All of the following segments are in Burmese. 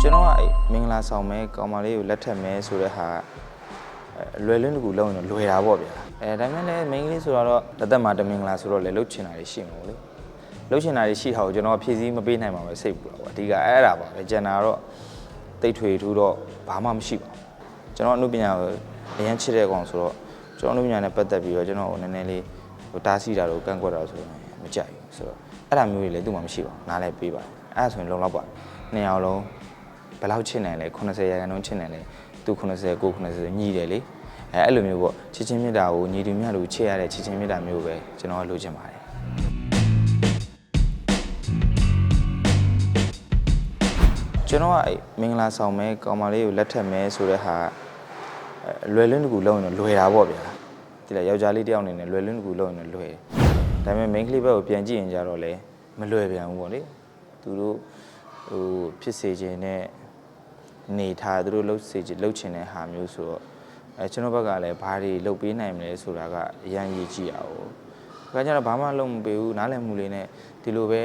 ကျွန်တော်ကအဲ့မင်္ဂလာဆောင်မဲကောင်မလေးကိုလက်ထပ်မဲဆိုတဲ့ဟာအဲလွယ်လင်းတကူလုံးရင်တော့လွယ်တာပေါ့ဗျာအဲဒါပေမဲ့လည်းမိန်းကလေးဆိုတော့တစ်သက်မှာတမင်္ဂလာဆိုတော့လေလှုပ်ချင်တာတွေရှိမှာပေါ့လေလှုပ်ချင်တာတွေရှိတာကိုကျွန်တော်ဖြည့်ဆည်းမပေးနိုင်ပါဘူးစိတ်ပူတာပေါ့အဓိကအဲ့ဒါပါပဲကျန်တာတော့တိတ်ထွေထူးတော့ဘာမှမရှိပါဘူးကျွန်တော်အမှုပညာကိုအရင်ချစ်တဲ့ကောင်ဆိုတော့ကျွန်တော်အမှုပညာနဲ့ပတ်သက်ပြီးတော့ကျွန်တော်ကိုနည်းနည်းလေးဟိုတားဆီးတာတို့ကန့်ကွက်တာဆိုရင်မကြိုက်ဘူးဆိုတော့အဲ့ဒါမျိုးတွေလည်းသူ့မှာမရှိပါဘူးနားလည်းပေးပါတယ်အဲ့ဒါဆိုရင်လုံလောက်ပါတယ်နှစ်ယောက်လုံး ဘယ်လောက်ချစ်နိုင်လဲ80ရာခိုင်နှုန်းချစ်နိုင်လဲသူ90ကို90ညီတယ်လေအဲအဲ့လိုမျိုးပေါ့ချစ်ချင်းမြတ်တာကိုညီတူမြတ်လို့ချစ်ရတဲ့ချစ်ချင်းမြတ်တာမျိုးပဲကျွန်တော်ကလိုချင်ပါတယ်ကျွန်တော်ကအဲ့မင်္ဂလာဆောင်မဲကောင်မလေးကိုလက်ထပ်မဲဆိုတဲ့ဟာအဲလွယ်လင်းတကူလုံးရင်တော့လွယ်တာပေါ့ဗျာဒီလားယောက်ျားလေးတယောက်အနေနဲ့လွယ်လင်းတကူလုံးရင်တော့လွယ်တယ်ဒါပေမဲ့ main ကလေးဘက်ကိုပြန်ကြည့်ရင်ကြတော့လေမလွယ်ပြန်ဘူးပေါ့လေသူတို့ဟိုဖြစ်စေခြင်းနဲ့ နေထားသူတို့လှုပ်စေချင်လှုပ်ချင်တဲ့ဟာမျိုးဆိုတော့အဲကျွန်တော်ဘက်ကလည်းဘာတွေလှုပ်ပေးနိုင်မလဲဆိုတာကအရန်ရည်ကြည့်ရအောင်။ဒါကြတော့ဘာမှလှုပ်မပေးဘူးနားလည်မှုလေးနဲ့ဒီလိုပဲ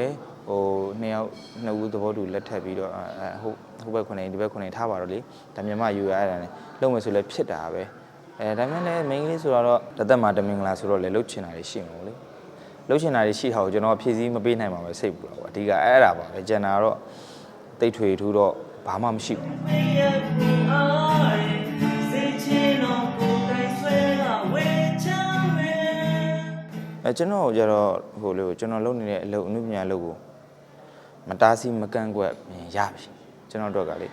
ဟိုနှစ်ယောက်နှစ်ဦးသဘောတူလက်ထပ်ပြီးတော့အဲဟိုဟိုဘက်ခုနေဒီဘက်ခုနေထားပါတော့လေဒါမြန်မာယူရတာနဲ့လှုပ်မယ်ဆိုလည်းဖြစ်တာပဲအဲဒါမှလည်း main လေးဆိုတော့တသက်မှာတမင်္ဂလာဆိုတော့လေလှုပ်ချင်တာတွေရှိမှာပေါ့လေလှုပ်ချင်တာတွေရှိတာကိုကျွန်တော်ဖြည့်ဆည်းမပေးနိုင်ပါဘူးစိတ်ပူတာပေါ့အဓိကအဲ့ဒါပါပဲကျန်တာတော့တိတ်ထွေထူးတော့ ဘာမှမရှိဘူးအဲကျွန်တော်ကြတော့ဟိုလေကျွန်တော်လုပ်နေတဲ့အလုပ်အနုပညာလုပ်ကိုမတားဆီးမကန့်ကွက်ရင်ရပြီကျွန်တော်တို့ကလေ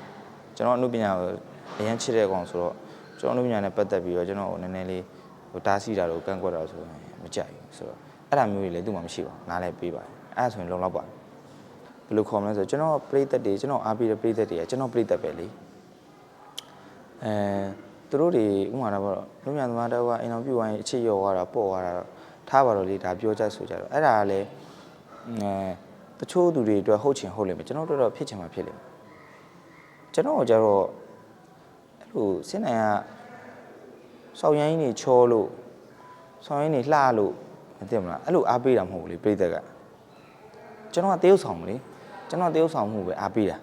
ကျွန်တော်အနုပညာကိုအရင်ချစ်တဲ့ကောင်ဆိုတော့ကျွန်တော်အနုပညာနဲ့ပတ်သက်ပြီးတော့ကျွန်တော်ကိုနည်းနည်းလေးဟိုတားဆီးတာတော့ကန့်ကွက်တာဆိုရင်မကြိုက်ဘူးဆိုတော့အဲ့ဒါမျိုးတွေလည်းသူ့မှာမရှိပါဘူးနားလည်းပေးပါတယ်အဲ့ဒါဆိုရင်လုံလောက်ပါတယ် ဘယ်လိုခေါ်မလဲဆိုတော့ကျွန်တော်ပရိသတ်တွေကျွန်တော်အားပေးတဲ့ပရိသတ်တွေကကျွန်တော်ပရိသတ်ပဲလေအဲသူတို့တွေဥပမာတော့လူမြန်သမားတော့ကအင်တော်ပြုတ်ဝိုင်းအချစ်ရော်သွားတာပေါ့သွားတာတော့ထားပါတော့လေဒါပြောကြဆိုကြတော့အဲ့ဒါကလည်းအဲတချို့သူတွေအတွက်ဟုတ်ချင်ဟုတ်လိမ့်မယ်ကျွန်တော်တို့တော့ဖြစ်ချင်မှဖြစ်လိမ့်မယ်ကျွန်တော်ကကြတော့အဲ့လိုစင်နိုင်ကစောက်ရိုင်းနေချောလို့စောက်ရိုင်းနေလှလို့မသိမလားအဲ့လိုအားပေးတာမဟုတ်ဘူးလေပြိတ္တကကျွန်တော်ကတရုပ်ဆောင်မလေ ကျွန်တော်တရုပ်ဆောင်မှုပဲအားပေးတာ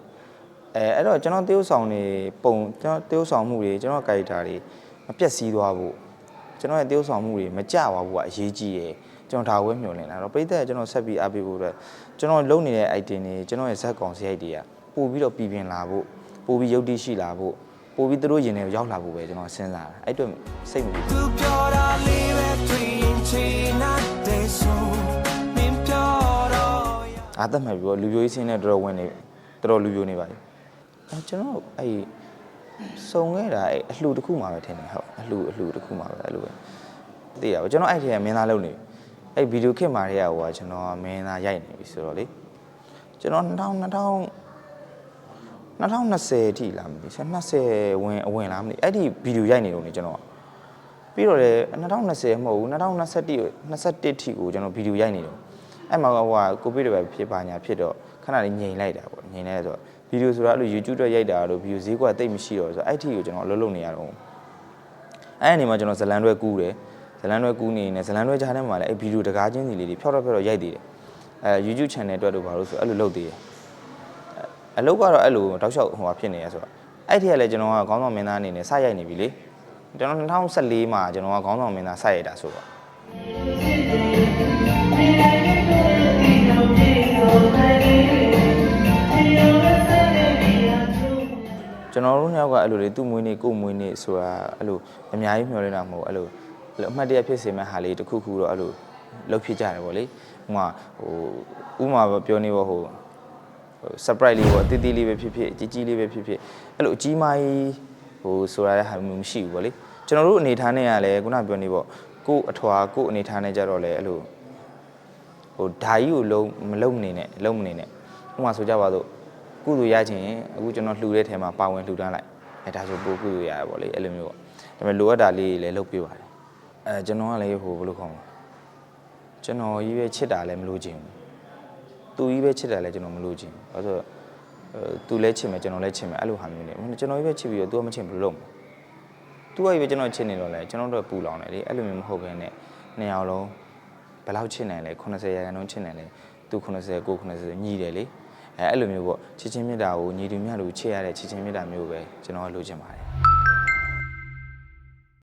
အဲအဲ့တော့ကျွန်တော်တရုပ်ဆောင်နေပုံကျွန်တော်တရုပ်ဆောင်မှုတွေကျွန်တော်ကာရီတာတွေမပြတ်စည်းသွားဖို့ကျွန်တော်ရဲ့တရုပ်ဆောင်မှုတွေမကြသွားဖို့ကအရေးကြီးတယ်ကျွန်တော်ဒါဝဲမျှော်လင့်လာတော့ပရိသတ်ကကျွန်တော်ဆက်ပြီးအားပေးဖို့အတွက်ကျွန်တော်လုပ်နေတဲ့ item တွေကျွန်တော်ရဲ့ဇက်ကောင်စရိုက်တွေကပို့ပြီးတော့ပြည်ပြင်လာဖို့ပို့ပြီးရုပ်တိရှိလာဖို့ပို့ပြီးသူတို့ရင်ထဲကိုရောက်လာဖို့ပဲကျွန်တော်စဉ်းစားတာအဲ့အတွက်စိတ်မပြေဘူး အားသက်မှတ်ပြီးတော့လူပြိုကြီးစင်းနဲ့တော်တော်ဝင်နေတော်တော်လူပြိုနေပါလေအဲကျွန်တော်အဲ့စုံခဲ့တာအဲ့အလှတစ်ခုမှပဲထင်တယ်ဟုတ်အလှအလှတစ်ခုမှပဲအဲ့လိုပဲသိရပါကျွန်တော်အဲ့ထဲကမင်းသားလုပ်နေပြီအဲ့ဗီဒီယိုခစ်မာတွေကဟိုကကျွန်တော်ကမင်းသားရိုက်နေပြီဆိုတော့လေကျွန်တော်2000 2020အထိလားမသိ20ဝင်အဝင်လားမသိအဲ့ဒီဗီဒီယိုရိုက်နေတော့နေကျွန်တော်ကပြီးတော့လေ2020မဟုတ်ဘူး2021 21ထိကိုကျွန်တော်ဗီဒီယိုရိုက်နေတော့ အဲ့မှာဟိုကကိုဗစ်တွေပဲဖြစ်ပါညာဖြစ်တော့ခဏလေးငြိမ်လိုက်တာပေါ့ငြိမ်လိုက်ဆိုတော့ဗီဒီယိုဆိုတာအဲ့လို YouTube တော့ရိုက်တာလို့ဗီဒီယိုဈေးကွက်တိတ်မရှိတော့ဆိုတော့အဲ့ထိကိုကျွန်တော်အလုပ်လုပ်နေရတော့အဲ့ဒီမှာကျွန်တော်ဇလန်တွဲကူးတယ်ဇလန်တွဲကူးနေနေဇလန်တွဲကြားထဲမှာလည်းအဲ့ဗီဒီယိုတကားချင်းစီလေးတွေဖြောက်တော့ဖြောက်တော့ရိုက်သေးတယ်အဲ YouTube channel အတွက်တော့ဘာလို့ဆိုအဲ့လိုလုပ်သေးတယ်အလုပ်ကတော့အဲ့လိုတောက်လျှောက်ဟိုဟာဖြစ်နေရဆိုတော့အဲ့ဒီကလည်းကျွန်တော်ကခေါင်းဆောင်မင်းသားအနေနဲ့စရိုက်နေပြီလေကျွန်တော်2014မှာကျွန်တော်ကခေါင်းဆောင်မင်းသားစရိုက်တာဆိုတော့ ကျွန်တော်တို့နှစ်ယောက်ကအဲ့လိုလေသူ့မွေးနေ့ကို့မွေးနေ့ဆိုတာအဲ့လိုအများကြီးမျှော်လင့်တာမဟုတ်အဲ့လိုအဲ့လိုအမှတ်တရဖြစ်စေမဲ့ဟာလေးတစ်ခုခုတော့အဲ့လိုလုပ်ဖြစ်ကြတယ်ဗောလေဥမာဟိုဥမာပြောနေပေါ့ဟို surprise လေးပေါ့အတီးတီးလေးပဲဖြစ်ဖြစ်အကြီးကြီးလေးပဲဖြစ်ဖြစ်အဲ့လိုအကြီးမားကြီးဟိုဆိုရတဲ့ဟာမျိုးမရှိဘူးဗောလေကျွန်တော်တို့အနေထားနဲ့ကလည်းခုနပြောနေပေါ့ကို့အထွာကို့အနေထားနဲ့ကြတော့လေအဲ့လိုဟိုဓာကြီးကိုလုံးမလုံးမနေနဲ့လုံးမနေနဲ့ဥပမာဆိုကြပါတော့ ကုသိုလ်ရခြင်းအခုကျွန်တော်လှူတဲ့ထဲမှာပါဝင်လှူဒန်းလိုက်အဲဒါဆိုပိုကုသိုလ်ရရပေါ့လေအဲ့လိုမျိုးပေါ့ဒါပေမဲ့လိုအပ်တာလေးတွေလည်းလုပ်ပေးပါတယ်အဲကျွန်တော်ကလည်းဟိုဘယ်လိုခေါ်မလဲကျွန်တော်ကြီးပဲချစ်တာလည်းမလို့ခြင်းသူကြီးပဲချစ်တာလည်းကျွန်တော်မလို့ခြင်းဘာလို့ဆိုသူလည်းချစ်မယ်ကျွန်တော်လည်းချစ်မယ်အဲ့လိုဟာမျိုးနေကျွန်တော်ကြီးပဲချစ်ပြီးတော့ तू ကမချစ်ဘူးလို့မသူကကြီးပဲကျွန်တော်ချစ်နေတော့လဲကျွန်တော်တို့ပူလောင်တယ်လေအဲ့လိုမျိုးမဟုတ်ဘဲနဲ့နှစ်ယောက်လုံးဘယ်လောက်ချစ်နိုင်လဲ80ရာခိုင်နှုန်းချစ်နိုင်လဲသူ90 90ညီတယ်လေ အဲအဲ့လိုမျိုးပေါ့ချစ်ချင်းမြတ်တာကိုညီတူမြတ်လူချစ်ရတဲ့ချစ်ချင်းမြတ်တာမျိုးပဲကျွန်တော်ကလိုချင်ပါတယ်